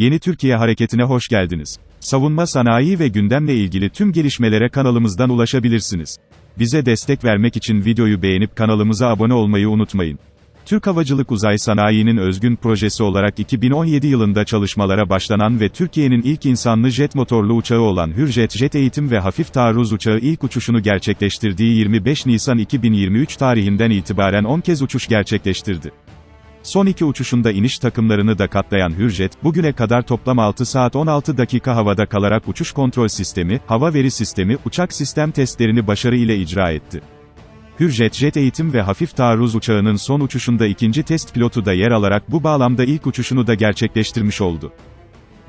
Yeni Türkiye Hareketi'ne hoş geldiniz. Savunma sanayi ve gündemle ilgili tüm gelişmelere kanalımızdan ulaşabilirsiniz. Bize destek vermek için videoyu beğenip kanalımıza abone olmayı unutmayın. Türk Havacılık Uzay Sanayi'nin özgün projesi olarak 2017 yılında çalışmalara başlanan ve Türkiye'nin ilk insanlı jet motorlu uçağı olan Hürjet Jet Eğitim ve Hafif Taarruz Uçağı ilk uçuşunu gerçekleştirdiği 25 Nisan 2023 tarihinden itibaren 10 kez uçuş gerçekleştirdi. Son iki uçuşunda iniş takımlarını da katlayan Hürjet, bugüne kadar toplam 6 saat 16 dakika havada kalarak uçuş kontrol sistemi, hava veri sistemi, uçak sistem testlerini başarı ile icra etti. Hürjet Jet Eğitim ve Hafif Taarruz Uçağı'nın son uçuşunda ikinci test pilotu da yer alarak bu bağlamda ilk uçuşunu da gerçekleştirmiş oldu.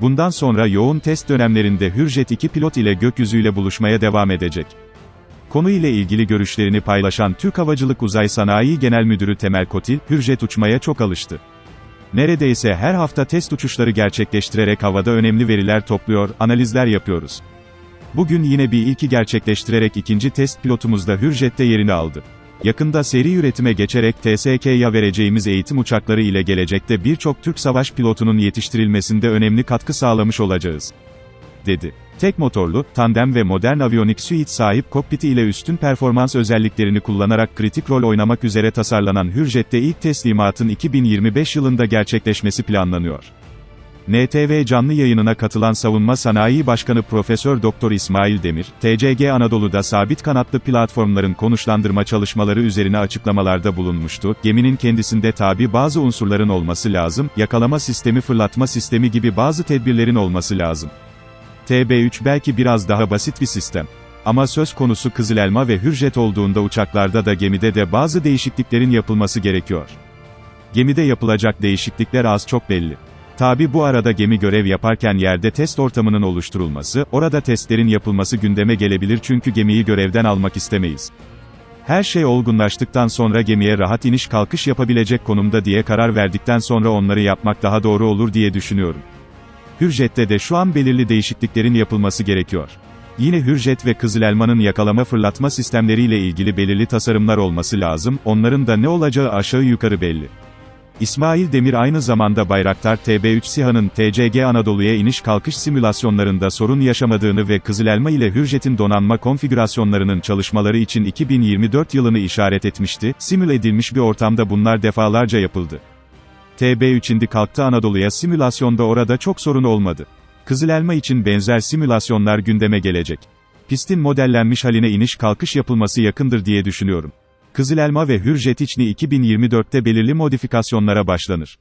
Bundan sonra yoğun test dönemlerinde Hürjet 2 pilot ile gökyüzüyle buluşmaya devam edecek. Konu ile ilgili görüşlerini paylaşan Türk Havacılık Uzay Sanayi Genel Müdürü Temel Kotil, Hürjet uçmaya çok alıştı. Neredeyse her hafta test uçuşları gerçekleştirerek havada önemli veriler topluyor, analizler yapıyoruz. Bugün yine bir ilki gerçekleştirerek ikinci test pilotumuzda Hürjet'te yerini aldı. Yakında seri üretime geçerek TSK'ya vereceğimiz eğitim uçakları ile gelecekte birçok Türk savaş pilotunun yetiştirilmesinde önemli katkı sağlamış olacağız. Dedi. Tek motorlu, tandem ve modern aviyonik suite sahip kokpiti ile üstün performans özelliklerini kullanarak kritik rol oynamak üzere tasarlanan Hürjet'te ilk teslimatın 2025 yılında gerçekleşmesi planlanıyor. NTV canlı yayınına katılan Savunma Sanayi Başkanı Profesör Doktor İsmail Demir, TCG Anadolu'da sabit kanatlı platformların konuşlandırma çalışmaları üzerine açıklamalarda bulunmuştu. Geminin kendisinde tabi bazı unsurların olması lazım, yakalama sistemi fırlatma sistemi gibi bazı tedbirlerin olması lazım. TB3 belki biraz daha basit bir sistem. Ama söz konusu Kızıl Elma ve Hürjet olduğunda uçaklarda da gemide de bazı değişikliklerin yapılması gerekiyor. Gemide yapılacak değişiklikler az çok belli. Tabi bu arada gemi görev yaparken yerde test ortamının oluşturulması, orada testlerin yapılması gündeme gelebilir çünkü gemiyi görevden almak istemeyiz. Her şey olgunlaştıktan sonra gemiye rahat iniş kalkış yapabilecek konumda diye karar verdikten sonra onları yapmak daha doğru olur diye düşünüyorum. Hürjet'te de şu an belirli değişikliklerin yapılması gerekiyor. Yine Hürjet ve Kızıl Elma'nın yakalama fırlatma sistemleriyle ilgili belirli tasarımlar olması lazım, onların da ne olacağı aşağı yukarı belli. İsmail Demir aynı zamanda Bayraktar TB3 SİHA'nın TCG Anadolu'ya iniş kalkış simülasyonlarında sorun yaşamadığını ve Kızıl Elma ile Hürjet'in donanma konfigürasyonlarının çalışmaları için 2024 yılını işaret etmişti, simüle edilmiş bir ortamda bunlar defalarca yapıldı. TB3 indi kalktı Anadolu'ya simülasyonda orada çok sorun olmadı. Kızıl Elma için benzer simülasyonlar gündeme gelecek. Pistin modellenmiş haline iniş kalkış yapılması yakındır diye düşünüyorum. Kızıl Elma ve Hürjet İçni 2024'te belirli modifikasyonlara başlanır.